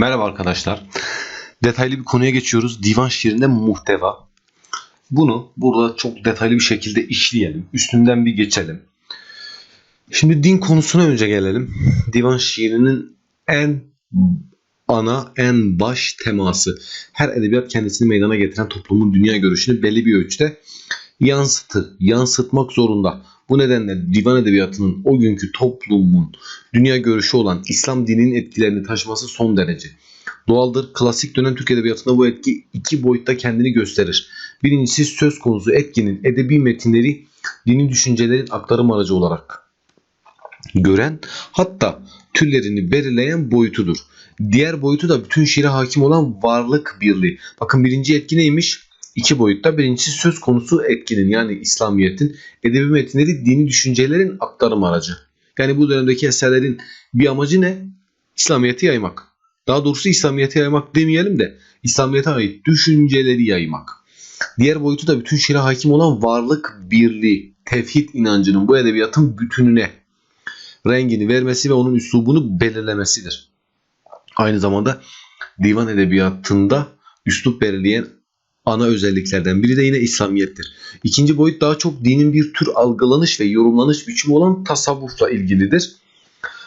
Merhaba arkadaşlar. Detaylı bir konuya geçiyoruz. Divan şiirinde muhteva. Bunu burada çok detaylı bir şekilde işleyelim. Üstünden bir geçelim. Şimdi din konusuna önce gelelim. Divan şiirinin en ana, en baş teması. Her edebiyat kendisini meydana getiren toplumun dünya görüşünü belli bir ölçüde yansıtır, yansıtmak zorunda. Bu nedenle divan edebiyatının o günkü toplumun dünya görüşü olan İslam dininin etkilerini taşıması son derece. Doğaldır. Klasik dönem Türk Edebiyatı'nda bu etki iki boyutta kendini gösterir. Birincisi söz konusu etkinin edebi metinleri dini düşüncelerin aktarım aracı olarak gören hatta türlerini belirleyen boyutudur. Diğer boyutu da bütün şiire hakim olan varlık birliği. Bakın birinci etki neymiş? İki boyutta. Birincisi söz konusu etkinin yani İslamiyet'in edebi metinleri dini düşüncelerin aktarım aracı. Yani bu dönemdeki eserlerin bir amacı ne? İslamiyet'i yaymak. Daha doğrusu İslamiyet'i yaymak demeyelim de İslamiyet'e ait düşünceleri yaymak. Diğer boyutu da bütün şiire hakim olan varlık birliği, tevhid inancının bu edebiyatın bütününe rengini vermesi ve onun üslubunu belirlemesidir. Aynı zamanda divan edebiyatında üslup belirleyen ana özelliklerden biri de yine İslamiyettir. İkinci boyut daha çok dinin bir tür algılanış ve yorumlanış biçimi olan tasavvufla ilgilidir.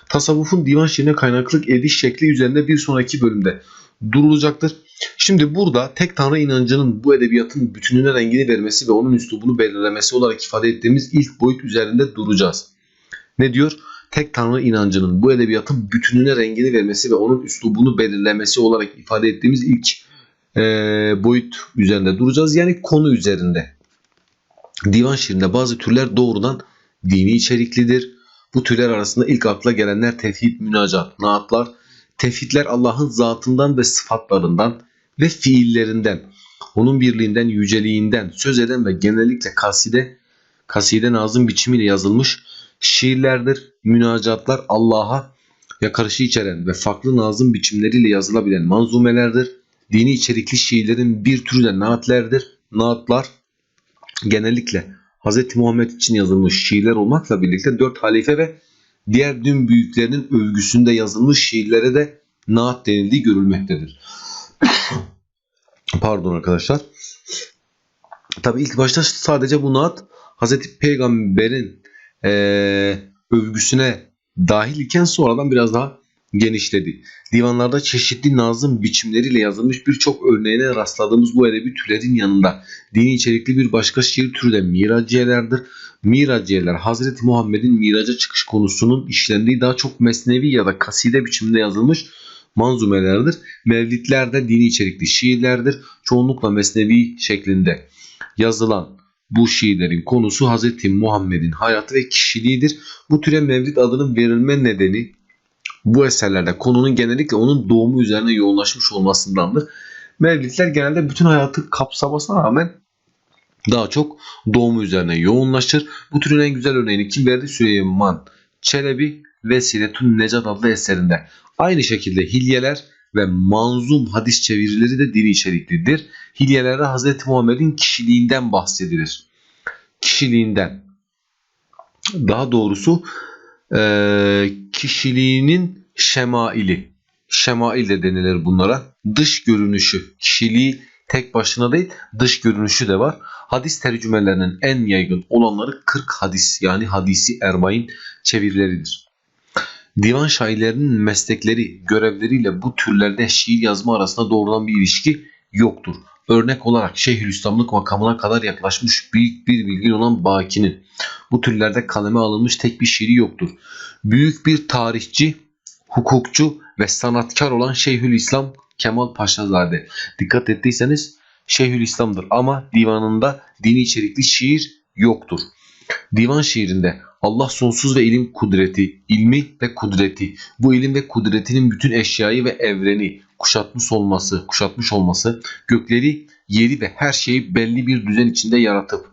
Tasavvufun divan şiirine kaynaklık ediş şekli üzerinde bir sonraki bölümde durulacaktır. Şimdi burada tek tanrı inancının bu edebiyatın bütününe rengini vermesi ve onun üslubunu belirlemesi olarak ifade ettiğimiz ilk boyut üzerinde duracağız. Ne diyor? Tek tanrı inancının bu edebiyatın bütününe rengini vermesi ve onun üslubunu belirlemesi olarak ifade ettiğimiz ilk e, boyut üzerinde duracağız. Yani konu üzerinde. Divan şiirinde bazı türler doğrudan dini içeriklidir. Bu türler arasında ilk akla gelenler tevhid, münacat, naatlar. Tevhidler Allah'ın zatından ve sıfatlarından ve fiillerinden, onun birliğinden, yüceliğinden söz eden ve genellikle kaside, kaside nazım biçimiyle yazılmış şiirlerdir. Münacatlar Allah'a yakarışı içeren ve farklı nazım biçimleriyle yazılabilen manzumelerdir. Dini içerikli şiirlerin bir türü de naatlerdir. Naatlar genellikle Hz. Muhammed için yazılmış şiirler olmakla birlikte dört halife ve diğer din büyüklerinin övgüsünde yazılmış şiirlere de naat denildiği görülmektedir. Pardon arkadaşlar. Tabi ilk başta sadece bu naat Hz. Peygamber'in ee, övgüsüne dahil iken sonradan biraz daha genişledi. Divanlarda çeşitli nazım biçimleriyle yazılmış birçok örneğine rastladığımız bu edebi türlerin yanında dini içerikli bir başka şiir türü de miraciyelerdir. Miraciyeler Hazreti Muhammed'in miraca çıkış konusunun işlendiği daha çok mesnevi ya da kaside biçiminde yazılmış manzumelerdir. Mevlitler de dini içerikli şiirlerdir. Çoğunlukla mesnevi şeklinde yazılan bu şiirlerin konusu Hz. Muhammed'in hayatı ve kişiliğidir. Bu türe mevlid adının verilme nedeni bu eserlerde konunun genellikle onun doğumu üzerine yoğunlaşmış olmasındandır. Mevlidler genelde bütün hayatı kapsamasına rağmen daha çok doğumu üzerine yoğunlaşır. Bu türün en güzel örneğini kim verdi? Süleyman Çelebi Vesiletun Necat adlı eserinde. Aynı şekilde hilyeler ve manzum hadis çevirileri de dini içeriklidir. Hilyelerde Hz. Muhammed'in kişiliğinden bahsedilir. Kişiliğinden. Daha doğrusu e, kişiliğinin şemaili. Şemail de denilir bunlara. Dış görünüşü. Kişiliği tek başına değil dış görünüşü de var. Hadis tercümelerinin en yaygın olanları 40 hadis yani hadisi erbain çevirileridir. Divan şairlerinin meslekleri, görevleriyle bu türlerde şiir yazma arasında doğrudan bir ilişki yoktur. Örnek olarak Şeyhülislamlık makamına kadar yaklaşmış büyük bir bilgin olan Baki'nin bu türlerde kaleme alınmış tek bir şiiri yoktur. Büyük bir tarihçi, hukukçu ve sanatkar olan Şeyhülislam Kemal Paşazade. Dikkat ettiyseniz Şeyhülislam'dır ama divanında dini içerikli şiir yoktur. Divan şiirinde Allah sonsuz ve ilim kudreti, ilmi ve kudreti, bu ilim ve kudretinin bütün eşyayı ve evreni kuşatmış olması, kuşatmış olması, gökleri, yeri ve her şeyi belli bir düzen içinde yaratıp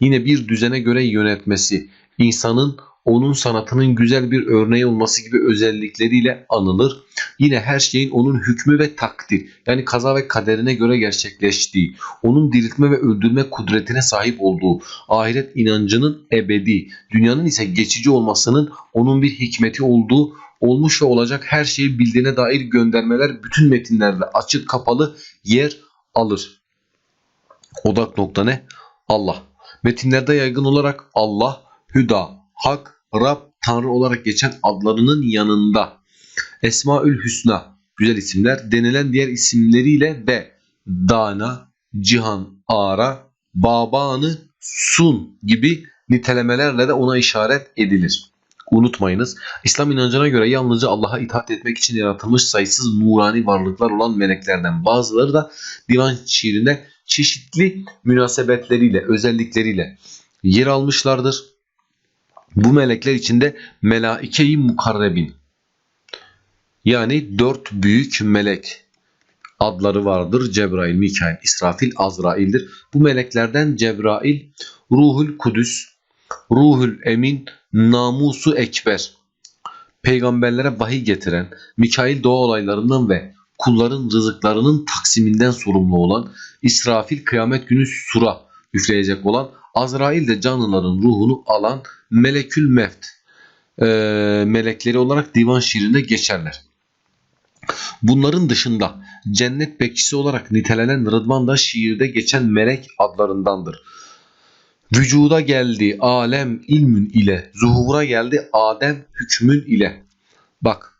yine bir düzene göre yönetmesi, insanın onun sanatının güzel bir örneği olması gibi özellikleriyle anılır. Yine her şeyin onun hükmü ve takdir yani kaza ve kaderine göre gerçekleştiği, onun diriltme ve öldürme kudretine sahip olduğu, ahiret inancının ebedi, dünyanın ise geçici olmasının onun bir hikmeti olduğu olmuş ve olacak her şeyi bildiğine dair göndermeler bütün metinlerde açık kapalı yer alır. Odak nokta ne? Allah. Metinlerde yaygın olarak Allah, Hüda, Hak, Rab, Tanrı olarak geçen adlarının yanında Esmaül Hüsna, güzel isimler, denilen diğer isimleriyle de Dana, Cihan, Ara, Babanı, Sun gibi nitelemelerle de ona işaret edilir. Unutmayınız, İslam inancına göre yalnızca Allah'a itaat etmek için yaratılmış sayısız nurani varlıklar olan meleklerden bazıları da divan şiirinde çeşitli münasebetleriyle, özellikleriyle yer almışlardır. Bu melekler içinde melaike-i mukarrebin yani dört büyük melek adları vardır. Cebrail, Mikail, İsrafil, Azrail'dir. Bu meleklerden Cebrail, Ruhul Kudüs, Ruhul Emin, Namusu Ekber, peygamberlere vahiy getiren, Mikail doğa olaylarından ve kulların rızıklarının taksiminden sorumlu olan, İsrafil kıyamet günü sura üfleyecek olan, Azrail de canlıların ruhunu alan Melekül Mevt e, melekleri olarak divan şiirinde geçerler. Bunların dışında cennet bekçisi olarak nitelenen Rıdvan da şiirde geçen melek adlarındandır. Vücuda geldi alem ilmün ile, zuhura geldi Adem hükmün ile. Bak,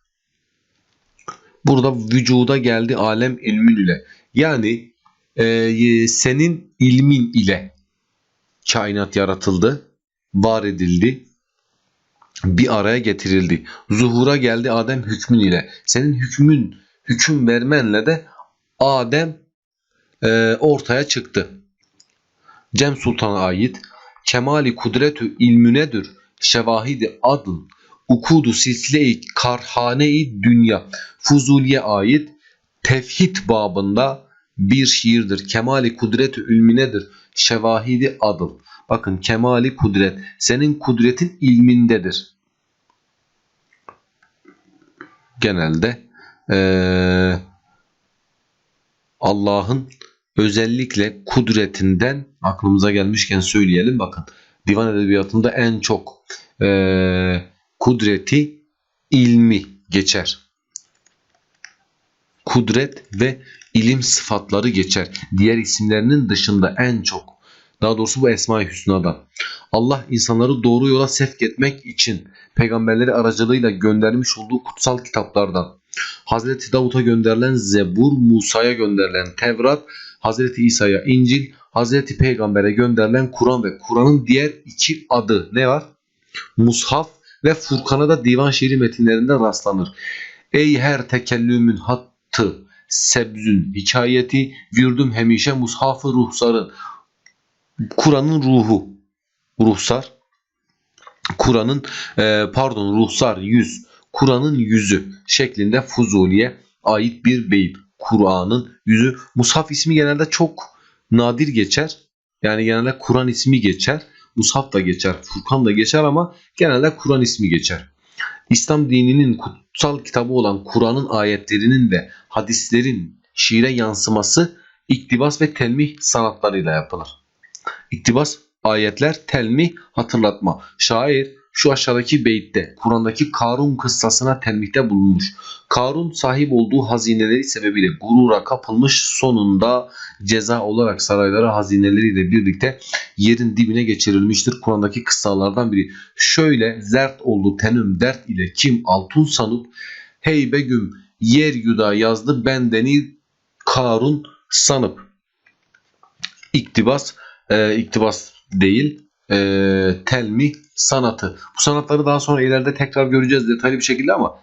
burada vücuda geldi alem ilmün ile. Yani e, senin ilmin ile kainat yaratıldı, var edildi, bir araya getirildi. Zuhura geldi Adem hükmün ile. Senin hükmün, hüküm vermenle de Adem e, ortaya çıktı. Cem Sultan'a ait Kemali kudretü ilmünedir şevahidi adın ukudu silsile-i karhane-i dünya Fuzuli'ye ait tevhid babında bir şiirdir. Kemali kudretü ilminedir şevahidi adıl. Bakın kemali kudret senin kudretin ilmindedir. Genelde eee, Allah'ın özellikle kudretinden aklımıza gelmişken söyleyelim bakın divan edebiyatında en çok eee, kudreti ilmi geçer. Kudret ve ilim sıfatları geçer. Diğer isimlerinin dışında en çok daha doğrusu bu Esma-i Hüsna'dan. Allah insanları doğru yola sevk etmek için peygamberleri aracılığıyla göndermiş olduğu kutsal kitaplardan Hazreti Davut'a gönderilen Zebur, Musa'ya gönderilen Tevrat, Hazreti İsa'ya İncil, Hazreti Peygamber'e gönderilen Kur'an ve Kur'an'ın diğer iki adı ne var? Mushaf ve Furkan'a da divan şiiri metinlerinde rastlanır. Ey her tekellümün hattı, sebzün hikayeti, gürdüm hemişe mushafı ruhsarı. Kur'an'ın ruhu, ruhsar. Kur'an'ın e, pardon ruhsar yüz, Kur'an'ın yüzü şeklinde Fuzuli'ye ait bir beyit. Kur'an'ın yüzü. Mushaf ismi genelde çok nadir geçer. Yani genelde Kur'an ismi geçer. Mushaf da geçer, Furkan da geçer ama genelde Kur'an ismi geçer. İslam dininin kutsal kitabı olan Kur'an'ın ayetlerinin ve hadislerin şiire yansıması iktibas ve telmih sanatlarıyla yapılır. İktibas ayetler, telmih hatırlatma. Şair şu aşağıdaki beytte Kur'an'daki Karun kıssasına telmihte bulunmuş. Karun sahip olduğu hazineleri sebebiyle gurura kapılmış sonunda ceza olarak sarayları hazineleriyle birlikte yerin dibine geçirilmiştir. Kur'an'daki kıssalardan biri. Şöyle zert oldu tenüm dert ile kim altın sanıp hey begüm yer yuda yazdı bendeni Karun sanıp. İktibas, e, iktibas değil, e, telmi sanatı. Bu sanatları daha sonra ileride tekrar göreceğiz detaylı bir şekilde ama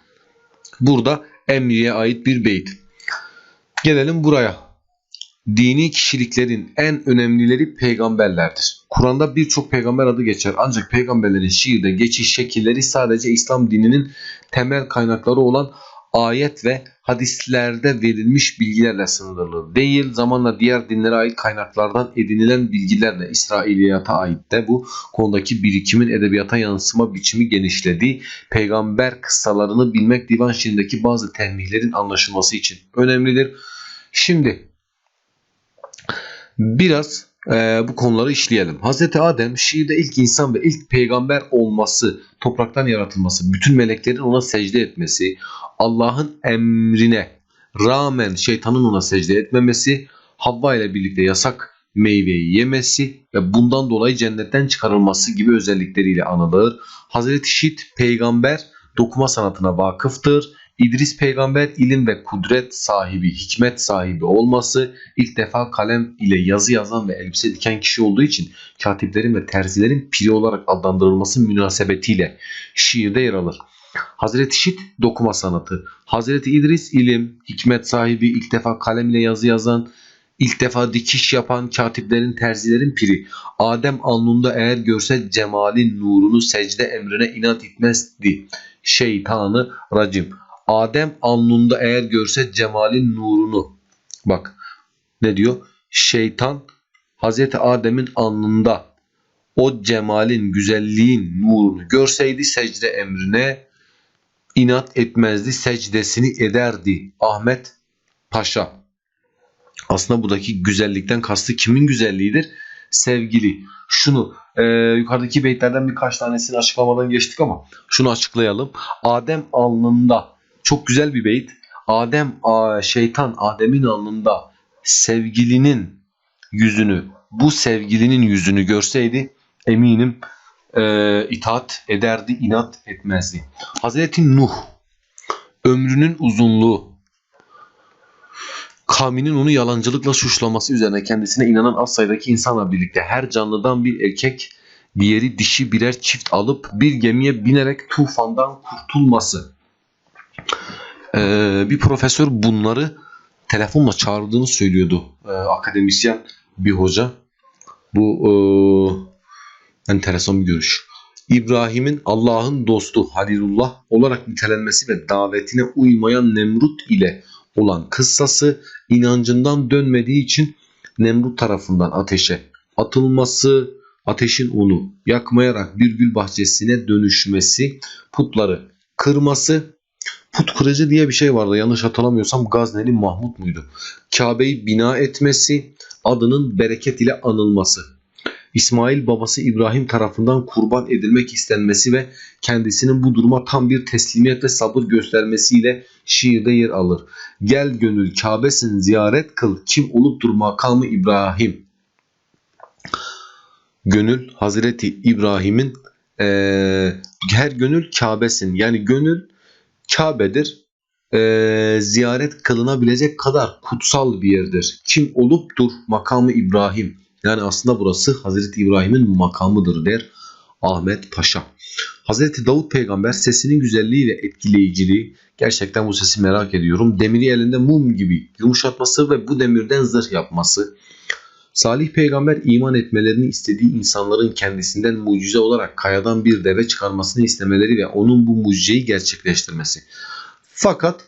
burada Emri'ye ait bir beyt. Gelelim buraya. Dini kişiliklerin en önemlileri peygamberlerdir. Kur'an'da birçok peygamber adı geçer ancak peygamberlerin şiirde geçiş şekilleri sadece İslam dininin temel kaynakları olan ayet ve hadislerde verilmiş bilgilerle sınırlı değil. Zamanla diğer dinlere ait kaynaklardan edinilen bilgilerle İsrailiyata ait de bu konudaki birikimin edebiyata yansıma biçimi genişledi. Peygamber kıssalarını bilmek divan şiirindeki bazı temihlerin anlaşılması için önemlidir. Şimdi biraz e, bu konuları işleyelim. Hazreti Adem şiirde ilk insan ve ilk peygamber olması, topraktan yaratılması, bütün meleklerin ona secde etmesi, Allah'ın emrine rağmen şeytanın ona secde etmemesi, Havva ile birlikte yasak meyveyi yemesi ve bundan dolayı cennetten çıkarılması gibi özellikleriyle anılır. Hazreti Şit peygamber dokuma sanatına vakıftır. İdris peygamber ilim ve kudret sahibi, hikmet sahibi olması, ilk defa kalem ile yazı yazan ve elbise diken kişi olduğu için katiplerin ve terzilerin piri olarak adlandırılması münasebetiyle şiirde yer alır. Hazreti Şit dokuma sanatı, Hazreti İdris ilim, hikmet sahibi, ilk defa kalem ile yazı yazan, ilk defa dikiş yapan katiplerin, terzilerin piri. Adem alnında eğer görse cemalin nurunu secde emrine inat etmezdi. Şeytanı racim. Adem alnında eğer görse cemalin nurunu. Bak ne diyor? Şeytan Hazreti Adem'in alnında o cemalin, güzelliğin nurunu görseydi secde emrine inat etmezdi, secdesini ederdi. Ahmet Paşa. Aslında buradaki güzellikten kastı kimin güzelliğidir? Sevgili. Şunu e, yukarıdaki beytlerden birkaç tanesini açıklamadan geçtik ama şunu açıklayalım. Adem alnında çok güzel bir beyt. Adem şeytan Adem'in alnında sevgilinin yüzünü bu sevgilinin yüzünü görseydi eminim e, itaat ederdi, inat etmezdi. Hazreti Nuh ömrünün uzunluğu kavminin onu yalancılıkla suçlaması üzerine kendisine inanan az sayıdaki insanla birlikte her canlıdan bir erkek diğeri dişi birer çift alıp bir gemiye binerek tufandan kurtulması. Ee, bir profesör bunları telefonla çağırdığını söylüyordu. Ee, akademisyen bir hoca. Bu e, enteresan bir görüş. İbrahim'in Allah'ın dostu Halilullah olarak nitelenmesi ve davetine uymayan Nemrut ile olan kıssası inancından dönmediği için Nemrut tarafından ateşe atılması, ateşin onu yakmayarak bir gül bahçesine dönüşmesi, putları kırması, put kırıcı diye bir şey vardı yanlış hatırlamıyorsam Gazneli Mahmut muydu? Kabe'yi bina etmesi, adının bereket ile anılması. İsmail babası İbrahim tarafından kurban edilmek istenmesi ve kendisinin bu duruma tam bir teslimiyet ve sabır göstermesiyle şiirde yer alır. Gel gönül Kabe'sin ziyaret kıl kim oluptur makamı İbrahim. Gönül Hazreti İbrahim'in ee, her gönül Kabe'sin yani gönül Kabe'dir. Ee, ziyaret kılınabilecek kadar kutsal bir yerdir. Kim oluptur makamı İbrahim. Yani aslında burası Hazreti İbrahim'in makamıdır der Ahmet Paşa. Hazreti Davut peygamber sesinin güzelliği ve etkileyiciliği gerçekten bu sesi merak ediyorum. Demiri elinde mum gibi yumuşatması ve bu demirden zırh yapması. Salih peygamber iman etmelerini istediği insanların kendisinden mucize olarak kayadan bir deve çıkarmasını istemeleri ve onun bu mucizeyi gerçekleştirmesi. Fakat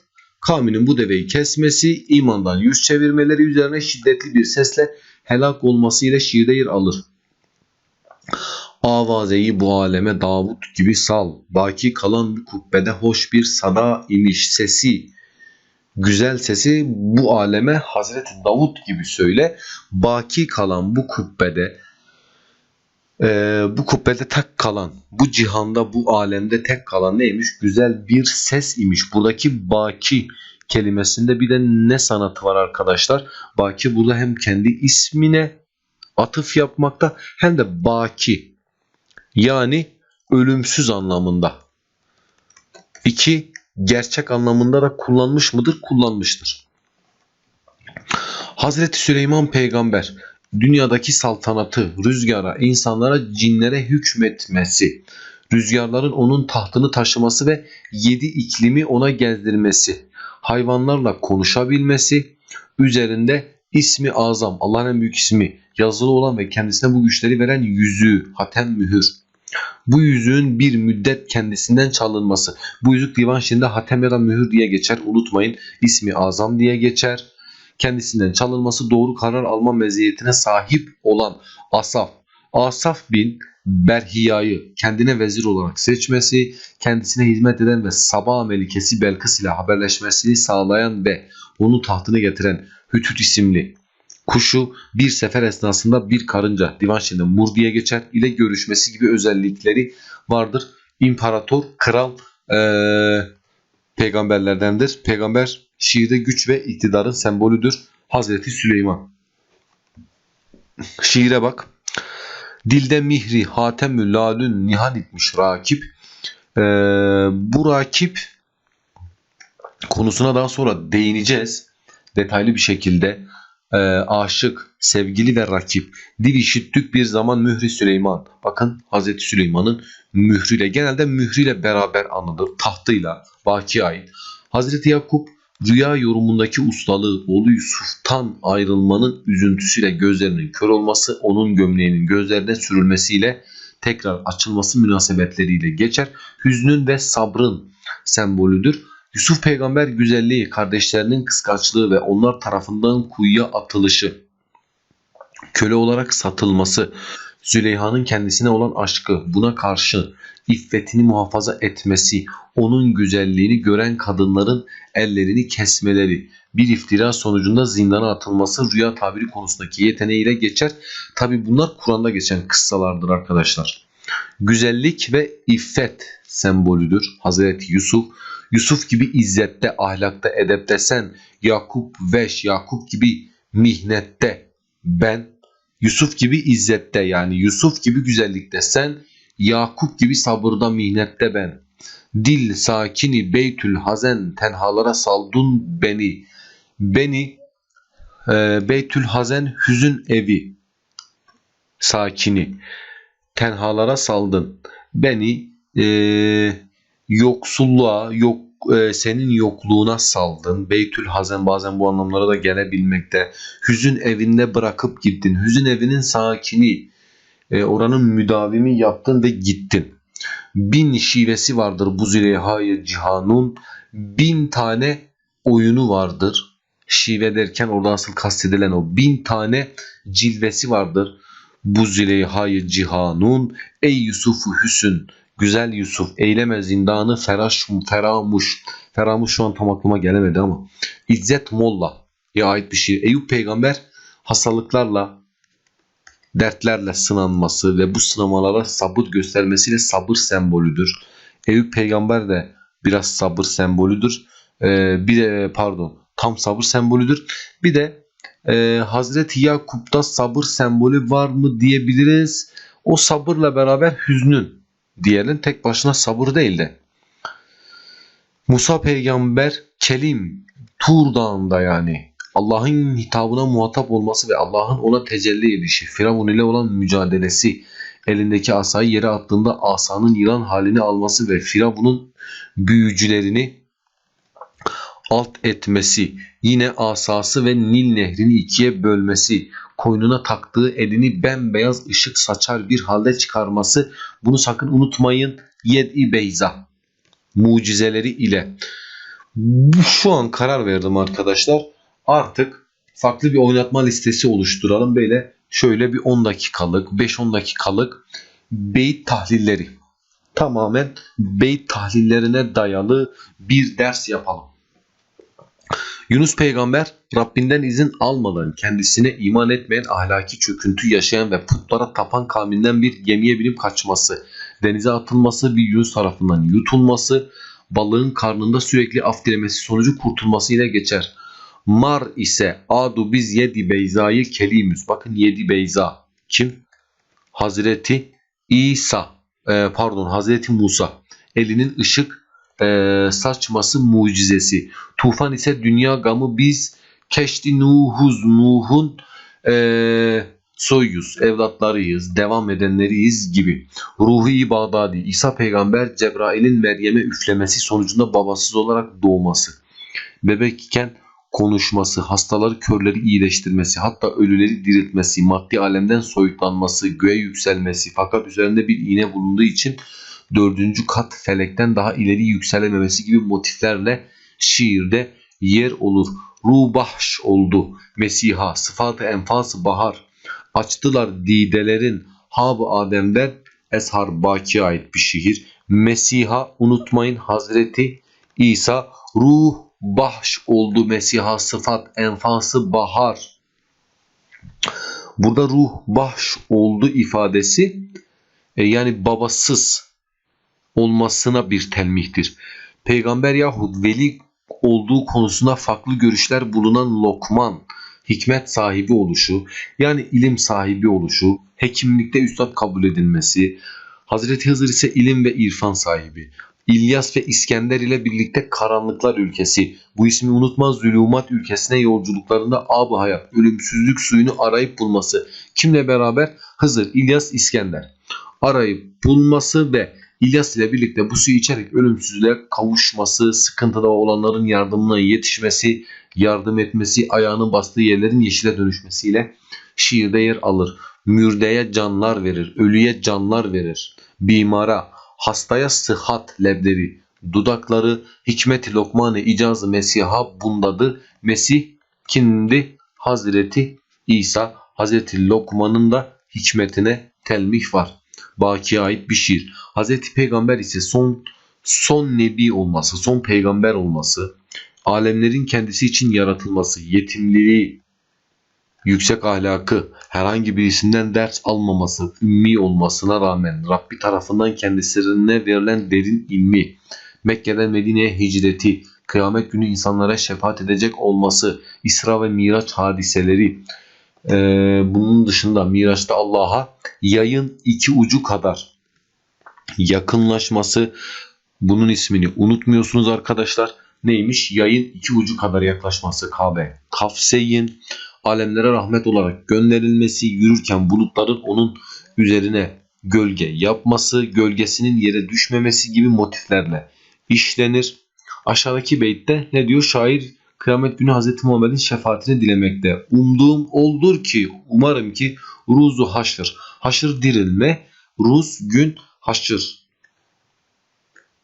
kavminin bu deveyi kesmesi, imandan yüz çevirmeleri üzerine şiddetli bir sesle helak olması ile şiirde yer alır. Avazeyi bu aleme Davut gibi sal. Baki kalan bu kubbede hoş bir sada imiş sesi. Güzel sesi bu aleme Hazreti Davut gibi söyle. Baki kalan bu kubbede e, bu kubbede tek kalan, bu cihanda, bu alemde tek kalan neymiş? Güzel bir ses imiş. Buradaki baki kelimesinde bir de ne sanatı var arkadaşlar? Baki burada hem kendi ismine atıf yapmakta hem de baki yani ölümsüz anlamında. İki gerçek anlamında da kullanmış mıdır? Kullanmıştır. Hazreti Süleyman peygamber dünyadaki saltanatı, rüzgara, insanlara, cinlere hükmetmesi, rüzgarların onun tahtını taşıması ve yedi iklimi ona gezdirmesi, hayvanlarla konuşabilmesi, üzerinde ismi azam, Allah'ın en büyük ismi yazılı olan ve kendisine bu güçleri veren yüzüğü, hatem mühür. Bu yüzüğün bir müddet kendisinden çalınması. Bu yüzük divan şiirinde hatem ya da mühür diye geçer. Unutmayın ismi azam diye geçer. Kendisinden çalınması doğru karar alma meziyetine sahip olan Asaf. Asaf bin Berhiya'yı kendine vezir olarak seçmesi, kendisine hizmet eden ve Sabah Melikesi Belkıs ile haberleşmesini sağlayan ve onu tahtına getiren Hütüt isimli kuşu bir sefer esnasında bir karınca divan şiirinde mur diye geçer ile görüşmesi gibi özellikleri vardır. İmparator, kral eee, peygamberlerdendir. Peygamber şiirde güç ve iktidarın sembolüdür. Hazreti Süleyman. Şiire bak. Dilde mihri hatemü ladün nihan etmiş rakip. Ee, bu rakip konusuna daha sonra değineceğiz. Detaylı bir şekilde Ee, aşık, sevgili ve rakip. Dil işittük bir zaman mühri Süleyman. Bakın Hazreti Süleyman'ın mührüyle genelde mührüyle beraber anılır. Tahtıyla, Baki ait. Hazreti Yakup rüya yorumundaki ustalığı oğlu Yusuf'tan ayrılmanın üzüntüsüyle gözlerinin kör olması, onun gömleğinin gözlerine sürülmesiyle tekrar açılması münasebetleriyle geçer. Hüznün ve sabrın sembolüdür. Yusuf peygamber güzelliği, kardeşlerinin kıskançlığı ve onlar tarafından kuyuya atılışı, köle olarak satılması, Züleyha'nın kendisine olan aşkı, buna karşı iffetini muhafaza etmesi, onun güzelliğini gören kadınların ellerini kesmeleri, bir iftira sonucunda zindana atılması rüya tabiri konusundaki yeteneğiyle geçer. Tabi bunlar Kur'an'da geçen kıssalardır arkadaşlar. Güzellik ve iffet sembolüdür. Hazreti Yusuf, Yusuf gibi izzette, ahlakta, edepte sen, Yakup veş, Yakup gibi mihnette ben, Yusuf gibi izzette yani Yusuf gibi güzellikte sen, Yakup gibi sabırda mihnette ben. Dil sakini beytül hazen tenhalara saldun beni. Beni e, beytül hazen hüzün evi sakini tenhalara saldın. Beni e, yoksulluğa, yok e, senin yokluğuna saldın. Beytül Hazen bazen bu anlamlara da gelebilmekte. Hüzün evinde bırakıp gittin. Hüzün evinin sakini, e, oranın müdavimi yaptın ve gittin. Bin şivesi vardır bu züleyhayı cihanun. Bin tane oyunu vardır. Şive derken orada asıl kastedilen o. Bin tane cilvesi vardır. Bu züleyhayı cihanun. Ey Yusuf'u hüsün. Güzel Yusuf eyleme zindanı feraş, feramuş. Feramuş şu an tam aklıma gelemedi ama. İzzet Molla ya ait bir şiir. Eyüp peygamber hastalıklarla, dertlerle sınanması ve bu sınamalara sabır göstermesiyle sabır sembolüdür. Eyüp peygamber de biraz sabır sembolüdür. Ee, bir de pardon tam sabır sembolüdür. Bir de e, Hazreti Yakup'ta sabır sembolü var mı diyebiliriz. O sabırla beraber hüznün diyelim tek başına sabır değil de. Musa peygamber Kelim Tur Dağı'nda yani Allah'ın hitabına muhatap olması ve Allah'ın ona tecelli edişi, Firavun ile olan mücadelesi, elindeki asayı yere attığında asanın yılan halini alması ve Firavun'un büyücülerini alt etmesi, yine asası ve Nil nehrini ikiye bölmesi, koynuna taktığı elini bembeyaz ışık saçar bir halde çıkarması, bunu sakın unutmayın, yed-i beyza mucizeleri ile. Şu an karar verdim arkadaşlar. Artık farklı bir oynatma listesi oluşturalım. Böyle şöyle bir 10 dakikalık, 5-10 dakikalık beyit tahlilleri. Tamamen beyit tahlillerine dayalı bir ders yapalım. Yunus peygamber Rabbinden izin almadan kendisine iman etmeyen ahlaki çöküntü yaşayan ve putlara tapan kavminden bir gemiye binip kaçması, denize atılması, bir Yunus tarafından yutulması, balığın karnında sürekli af dilemesi sonucu kurtulması ile geçer. Mar ise adu biz yedi beyzayı kelimüz. Bakın yedi beyza. Kim? Hazreti İsa. Ee, pardon Hazreti Musa. Elinin ışık e, saçması mucizesi. Tufan ise dünya gamı biz keşti Nuhuz Nuh'un e, soyuz, evlatlarıyız, devam edenleriyiz gibi. Ruhi Bağdadi, İsa peygamber Cebrail'in Meryem'e üflemesi sonucunda babasız olarak doğması. Bebek iken konuşması, hastaları körleri iyileştirmesi, hatta ölüleri diriltmesi, maddi alemden soyutlanması, göğe yükselmesi fakat üzerinde bir iğne bulunduğu için dördüncü kat felekten daha ileri yükselememesi gibi motiflerle şiirde yer olur. Rubahş oldu Mesiha, sıfatı enfası bahar. Açtılar didelerin hab Adem'den Eshar Baki ait bir şiir. Mesiha unutmayın Hazreti İsa ruh bahş oldu Mesiha sıfat enfası bahar. Burada ruh bahş oldu ifadesi e, yani babasız olmasına bir telmihtir. Peygamber yahut veli olduğu konusunda farklı görüşler bulunan Lokman, hikmet sahibi oluşu, yani ilim sahibi oluşu, hekimlikte üstad kabul edilmesi, Hazreti Hızır ise ilim ve irfan sahibi. İlyas ve İskender ile birlikte karanlıklar ülkesi. Bu ismi unutma zulümat ülkesine yolculuklarında ab hayat, ölümsüzlük suyunu arayıp bulması. Kimle beraber? Hızır, İlyas, İskender. Arayıp bulması ve İlyas ile birlikte bu suyu içerek ölümsüzlüğe kavuşması, sıkıntıda olanların yardımına yetişmesi, yardım etmesi, ayağının bastığı yerlerin yeşile dönüşmesiyle şiirde yer alır. Mürdeye canlar verir, ölüye canlar verir. Bimara, hastaya sıhhat lebleri, dudakları hikmet lokmanı icazı Mesih'a bundadı. Mesih kimdi? Hazreti İsa. Hazreti Lokman'ın da hikmetine telmih var. Baki'ye ait bir şiir. Hazreti Peygamber ise son son nebi olması, son peygamber olması, alemlerin kendisi için yaratılması, yetimliliği, yüksek ahlakı, herhangi birisinden ders almaması, ümmi olmasına rağmen Rabbi tarafından kendisine verilen derin ilmi, Mekke'den Medine'ye hicreti, kıyamet günü insanlara şefaat edecek olması, İsra ve Miraç hadiseleri, ee, bunun dışında Miraç'ta Allah'a yayın iki ucu kadar yakınlaşması, bunun ismini unutmuyorsunuz arkadaşlar. Neymiş? Yayın iki ucu kadar yaklaşması Kabe. Kafseyin, alemlere rahmet olarak gönderilmesi, yürürken bulutların onun üzerine gölge yapması, gölgesinin yere düşmemesi gibi motiflerle işlenir. Aşağıdaki beytte ne diyor? Şair kıyamet günü Hz. Muhammed'in şefaatini dilemekte. Umduğum oldur ki, umarım ki ruzu haşır. Haşır dirilme, ruz gün haşır.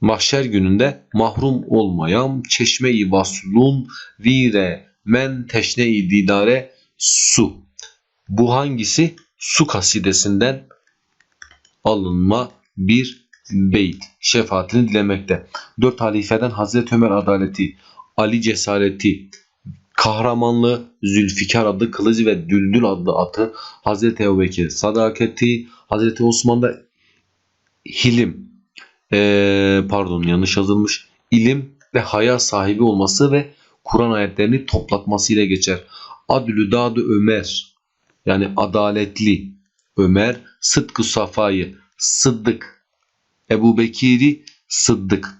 Mahşer gününde mahrum olmayam, çeşme-i vaslun, vire, men teşne-i didare, su. Bu hangisi? Su kasidesinden alınma bir beyt. Şefaatini dilemekte. Dört halifeden Hazreti Ömer adaleti, Ali cesareti, kahramanlığı, Zülfikar adlı kılıcı ve Düldül adlı atı, Hazreti Ebubekir sadakati, Hazreti Osman'da hilim, ee, pardon yanlış yazılmış, ilim ve haya sahibi olması ve Kur'an ayetlerini toplatması ile geçer. Adlü dadı Ömer yani adaletli Ömer, sıdkı safayı, sıddık, Ebu Bekir'i sıddık,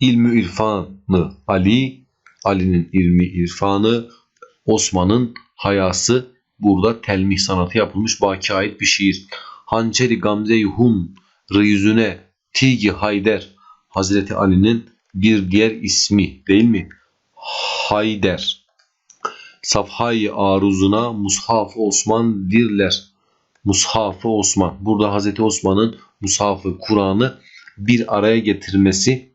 ilmi irfanı Ali, Ali'nin ilmi irfanı, Osman'ın hayası burada telmih sanatı yapılmış baki ait bir şiir. Hançeri Gamze-i Hun yüzüne Tigi Hayder Hazreti Ali'nin bir diğer ismi değil mi? Hayder. Safhay aruzuna Mushaf Osman dirler. Mushaf Osman. Burada Hazreti Osman'ın Mushaf'ı Kur'an'ı bir araya getirmesi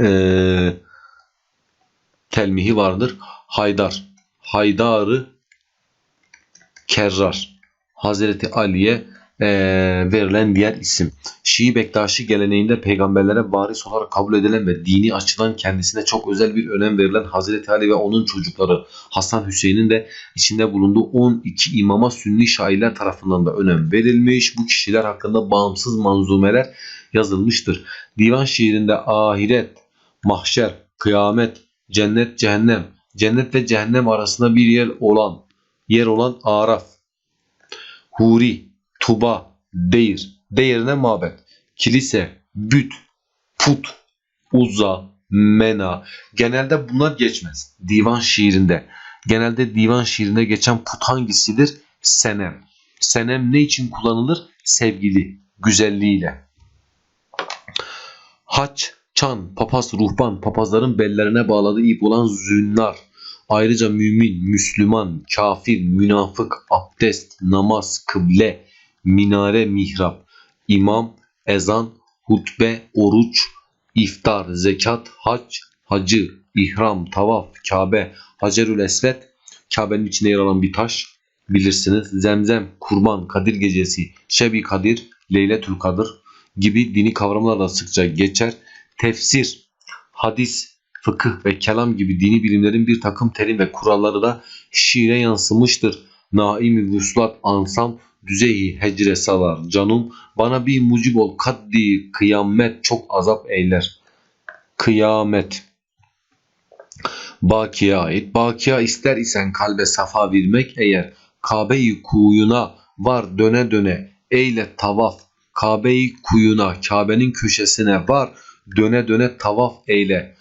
e, telmihi vardır. Haydar. Haydarı Kerrar. Hazreti Ali'ye e, verilen diğer isim. Şii Bektaşi geleneğinde peygamberlere varis olarak kabul edilen ve dini açıdan kendisine çok özel bir önem verilen Hazreti Ali ve onun çocukları Hasan Hüseyin'in de içinde bulunduğu 12 imama sünni şairler tarafından da önem verilmiş. Bu kişiler hakkında bağımsız manzumeler yazılmıştır. Divan şiirinde ahiret, mahşer, kıyamet, cennet, cehennem, cennet ve cehennem arasında bir yer olan, yer olan Araf, Huri, Tuba, Deyir, Deyir'ine mabet, kilise, büt, put, uzza, mena. Genelde bunlar geçmez. Divan şiirinde. Genelde divan şiirinde geçen put hangisidir? Senem. Senem ne için kullanılır? Sevgili, güzelliğiyle. Haç, çan, papaz, ruhban, papazların bellerine bağladığı ip olan zünnar. Ayrıca mümin, Müslüman, kafir, münafık, abdest, namaz, kıble, minare, mihrap, imam, ezan, hutbe, oruç, iftar, zekat, hac, hacı, ihram, tavaf, Kabe, Hacerül Esved, Kabe'nin içinde yer alan bir taş bilirsiniz. Zemzem, kurban, Kadir gecesi, Şebi Kadir, Leyletül Kadir gibi dini kavramlar da sıkça geçer. Tefsir, hadis, fıkıh ve kelam gibi dini bilimlerin bir takım terim ve kuralları da şiire yansımıştır. Naimi vuslat ansam düzeyi hecre salar canım bana bir mucib ol kaddi kıyamet çok azap eyler. Kıyamet Bakiye ait. Bakiya ister isen kalbe safa vermek eğer Kabe-i kuyuna var döne döne eyle tavaf Kabe-i kuyuna Kabe'nin köşesine var döne döne tavaf eyle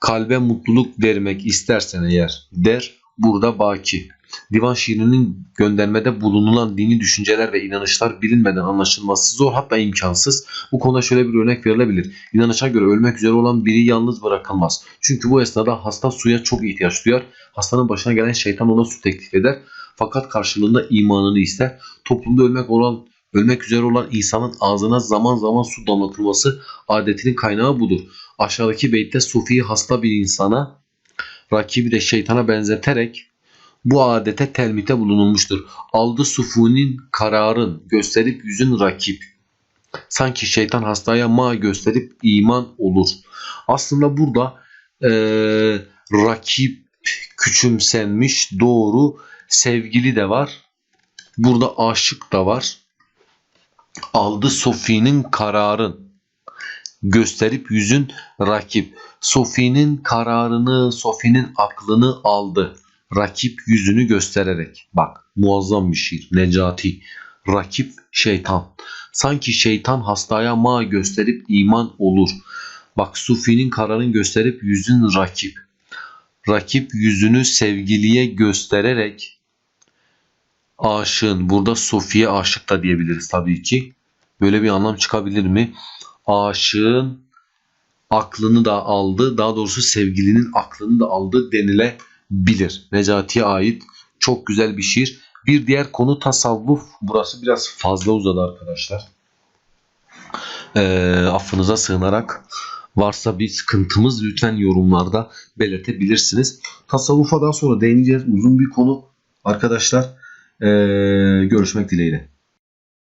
kalbe mutluluk vermek istersen eğer der burada baki. Divan şiirinin göndermede bulunulan dini düşünceler ve inanışlar bilinmeden anlaşılması zor hatta imkansız. Bu konuda şöyle bir örnek verilebilir. İnanışa göre ölmek üzere olan biri yalnız bırakılmaz. Çünkü bu esnada hasta suya çok ihtiyaç duyar. Hastanın başına gelen şeytan ona su teklif eder. Fakat karşılığında imanını ister. Toplumda ölmek olan ölmek üzere olan insanın ağzına zaman zaman su damlatılması adetinin kaynağı budur. Aşağıdaki beytte Sufi'yi hasta bir insana rakibi de şeytana benzeterek bu adete telmite bulunulmuştur. Aldı sufunin kararın gösterip yüzün rakip. Sanki şeytan hastaya ma gösterip iman olur. Aslında burada eee, rakip küçümsenmiş doğru sevgili de var. Burada aşık da var. Aldı Sofi'nin kararın gösterip yüzün rakip. Sofi'nin kararını, Sofi'nin aklını aldı. Rakip yüzünü göstererek. Bak muazzam bir şiir. Necati. Rakip şeytan. Sanki şeytan hastaya ma gösterip iman olur. Bak Sufi'nin kararını gösterip yüzün rakip. Rakip yüzünü sevgiliye göstererek aşığın. Burada Sofi'ye aşık da diyebiliriz tabii ki. Böyle bir anlam çıkabilir mi? Aşığın aklını da aldı. Daha doğrusu sevgilinin aklını da aldı denilebilir. Necati'ye ait çok güzel bir şiir. Bir diğer konu tasavvuf. Burası biraz fazla uzadı arkadaşlar. Ee, affınıza sığınarak varsa bir sıkıntımız lütfen yorumlarda belirtebilirsiniz. Tasavvufa daha sonra değineceğiz. Uzun bir konu arkadaşlar. Ee, görüşmek dileğiyle.